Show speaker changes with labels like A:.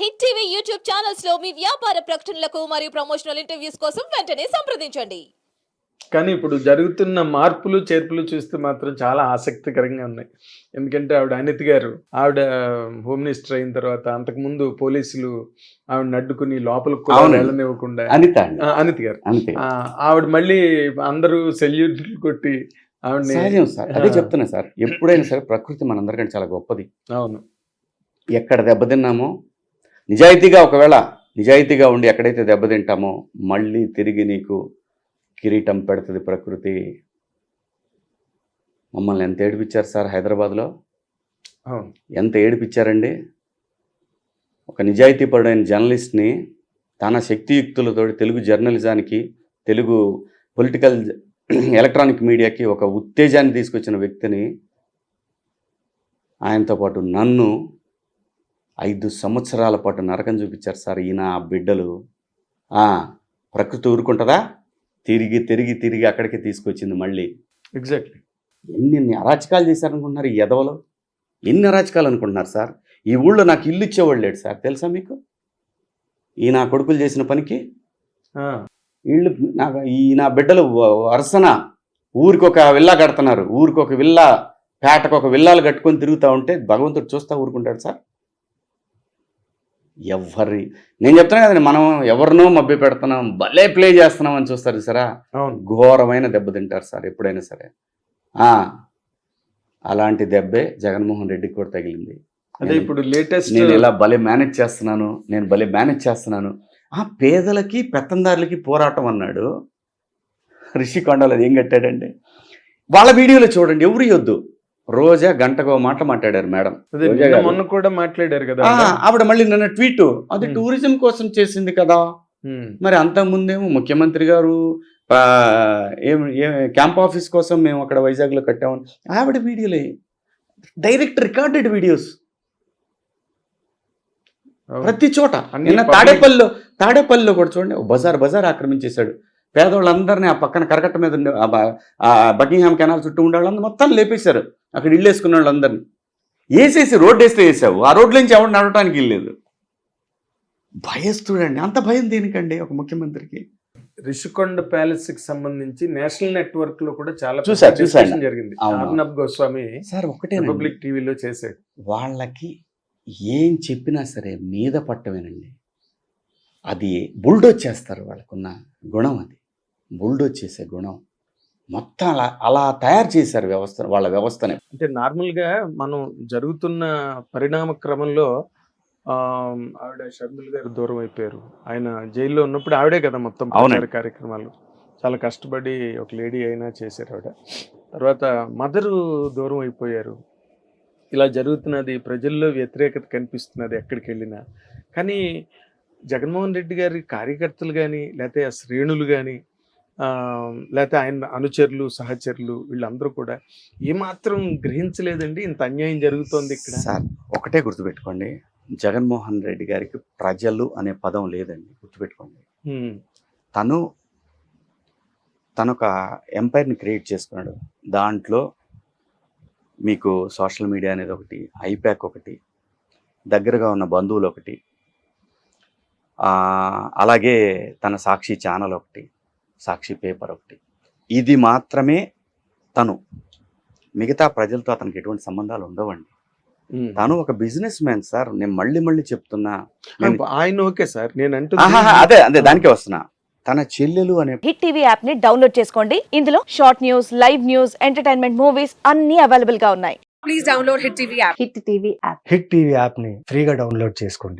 A: Hit TV YouTube ఛానల్స్లో మీ వ్యాపార ప్రకటనలకు మరియు ప్రమోషనల్ ఇంటర్వ్యూస్ కోసం వెంటనే సంప్రదించండి.
B: కానీ ఇప్పుడు జరుగుతున్న మార్పులు చేర్పులు చూస్తే మాత్రం చాలా ఆసక్తికరంగా ఉన్నాయి. ఎందుకంటే ఆవిడ అనిత్ గారు ఆవిడ హోమ్ మినిస్టర్ అయిన తర్వాత అంతకుముందు పోలీసులు ఆవిడ అడ్డుకుని లోపలికి. వెళ్ళనివ్వకుండా
C: అనిత
B: గారు. ఆవిడ మళ్ళీ అందరూ సెల్యూట్లు కొట్టి ఆవిడని
C: సహజం సార్. అదే. చెప్తున్నా సార్. ఎప్పుడైనా సరే ప్రకృతి మనందరికంటే చాలా గొప్పది.
B: అవును.
C: ఎక్కడ దెబ్బతిన్నామో నిజాయితీగా ఒకవేళ నిజాయితీగా ఉండి ఎక్కడైతే దెబ్బతింటామో మళ్ళీ తిరిగి నీకు కిరీటం పెడుతుంది ప్రకృతి. మమ్మల్ని ఎంత ఏడిపించారు సార్ హైదరాబాద్లో? ఎంత ఏడిపించారండి? ఒక నిజాయితీపరుడైన జర్నలిస్ట్ని తన శక్తియుక్తులతో తెలుగు జర్నలిజానికి తెలుగు పొలిటికల్ ఎలక్ట్రానిక్ మీడియాకి ఒక ఉత్తేజాన్ని తీసుకొచ్చిన వ్యక్తిని ఆయనతో పాటు నన్ను ఐదు సంవత్సరాల పాటు నరకం చూపించారు సార్ ఈయన ఆ బిడ్డలు. ప్రకృతి ఊరుకుంటుందా? తిరిగి తిరిగి తిరిగి అక్కడికి తీసుకొచ్చింది మళ్ళీ.
B: ఎగ్జాక్ట్లీ
C: ఎన్ని ఎన్ని అరాచకాలు చేశారనుకుంటున్నారు ఈ ఎదవలో ఎన్ని అరాచకాలు అనుకుంటున్నారు సార్? ఈ ఊళ్ళో నాకు ఇల్లు ఇచ్చేవాళ్ళు లేడు సార్ తెలుసా మీకు? ఈ నా కొడుకులు చేసిన పనికి? వీళ్ళు నాకు ఈ నా బిడ్డలు వరుసన ఊరికి ఒక విల్లా కడుతున్నారు. ఊరికి ఒక విల్లా పేటకు ఒక విల్లాలు కట్టుకొని తిరుగుతూ ఉంటే భగవంతుడు చూస్తా ఊరుకుంటాడు సార్. ఎవరి నేను చెప్తున్నా కదండి మనం ఎవరినో మభ్య పెడుతున్నాం భలే ప్లే చేస్తున్నాం అని చూస్తారు సరా ఘోరమైన దెబ్బ తింటారు సార్ ఎప్పుడైనా సరే. ఆ, అలాంటి దెబ్బే జగన్మోహన్ రెడ్డికి కూడా తగిలింది.
B: అదే ఇప్పుడు లేటెస్ట్
C: నేను ఇలా భలే మేనేజ్ చేస్తున్నాను నేను భలే మేనేజ్ చేస్తున్నాను. ఆ పేదలకి పెత్తందారులకి పోరాటం అన్నాడు రిషికొండలో అది ఏం కట్టాడండి వాళ్ళ వీడియోలో చూడండి ఎవరు ఇవ్వద్దు రోజా గంటకో మాట మాట్లాడారు మేడం.
B: మొన్న కూడా మాట్లాడారు కదా
C: ఆవిడ మళ్ళీ నిన్న ట్వీట్. అది. టూరిజం కోసం చేసింది కదా. మరి అంతకుముందేమో ముఖ్యమంత్రి గారు ఏం క్యాంప్ ఆఫీస్ కోసం మేము అక్కడ వైజాగ్లో కట్టామని. ఆవిడ వీడియోలే. Direct recorded videos. ప్రతి చోట. నిన్న తాడేపల్లిలో తాడేపల్లిలో కూడా చూడండి బజార్ బజార్ ఆక్రమించేశాడు. పేదవాళ్ళందరినీ ఆ పక్కన కరకట్ట మీద ఉండే ఆ బకింగ్హామ్ కెనాల్ చుట్టూ ఉండే వాళ్ళందరూ మొత్తం లేపేశారు. అక్కడ ఇల్లు వేసుకున్న వాళ్ళందరినీ. వేసేసి రోడ్డు వేస్తే వేసావు. ఆ రోడ్ల నుంచి ఎవరు నడవటానికి వెళ్ళలేదు భయస్తుడండి అంత భయం దేనికండి ఒక ముఖ్యమంత్రికి?
B: రిషికొండ ప్యాలెస్కి సంబంధించి నేషనల్ నెట్వర్క్లో కూడా చాలా
C: చూసా,
B: పెద్ద
C: చూసా.
B: discussion జరిగింది. అర్నబ్ గోస్వామి
C: సార్ ఒకటే
B: రిపబ్లిక్ టీవీలో చేశాడు.
C: వాళ్ళకి ఏం చెప్పినా సరే మీద పట్టమేనండి. అది బుల్డోజ్ చేస్తారు వాళ్ళకున్న గుణం అది. బుల్డోజ్ చేసే గుణం. మొత్తం అలా అలా తయారు చేశారు వ్యవస్థ వాళ్ళ వ్యవస్థని.
B: అంటే నార్మల్గా మనం జరుగుతున్న పరిణామ క్రమంలో ఆవిడ షర్మిల్ గారు దూరం అయిపోయారు. ఆయన జైల్లో ఉన్నప్పుడు ఆవిడే కదా మొత్తం
C: అవునండి.
B: ప్రచార కార్యక్రమాలు. చాలా కష్టపడి ఒక లేడీ అయినా చేశారు ఆవిడ. తర్వాత మదరు దూరం అయిపోయారు. ఇలా జరుగుతున్నది ప్రజల్లో వ్యతిరేకత కనిపిస్తున్నది ఎక్కడికి వెళ్ళినా కానీ జగన్మోహన్ రెడ్డి గారి కార్యకర్తలు కానీ లేకపోతే ఆ శ్రేణులు కానీ లేకపోతే ఆయన అనుచరులు సహచరులు వీళ్ళందరూ కూడా ఏమాత్రం గ్రహించలేదండి ఇంత అన్యాయం జరుగుతోంది ఇక్కడ.
C: సార్ ఒకటే గుర్తుపెట్టుకోండి. జగన్మోహన్ రెడ్డి గారికి ప్రజలు అనే పదం లేదండి. గుర్తుపెట్టుకోండి. తను తను ఒక ఎంపైర్ని క్రియేట్ చేసుకున్నాడు. దాంట్లో మీకు సోషల్ మీడియా అనేది ఒకటి ఐప్యాక్ ఒకటి దగ్గరగా ఉన్న బంధువులు ఒకటి అలాగే తన సాక్షి ఛానల్ ఒకటి సాక్షి పేపర్ ఒకటి. ఇది మాత్రమే తను. మిగతా ప్రజలతో అతనికి ఎటువంటి సంబంధాలు ఉండవండి. తను ఒక బిజినెస్ మ్యాన్ సార్. నేను మళ్ళీ మళ్ళీ చెప్తున్నా. నేను-
B: ఆయన ఓకే సార్. నేను
C: అదే అదే దానికే వస్తున్నా. తన చెల్లెలు అనే
D: హిట్ టీవీ యాప్ని డౌన్లోడ్ చేసుకోండి. ఇందులో short news live news entertainment movies అన్ని అవైలబుల్గా ఉన్నాయి.
E: please download Hit TV app.
D: Hit TV app.
F: Hit TV యాప్ని ఫ్రీగా డౌన్లోడ్ చేసుకోండి.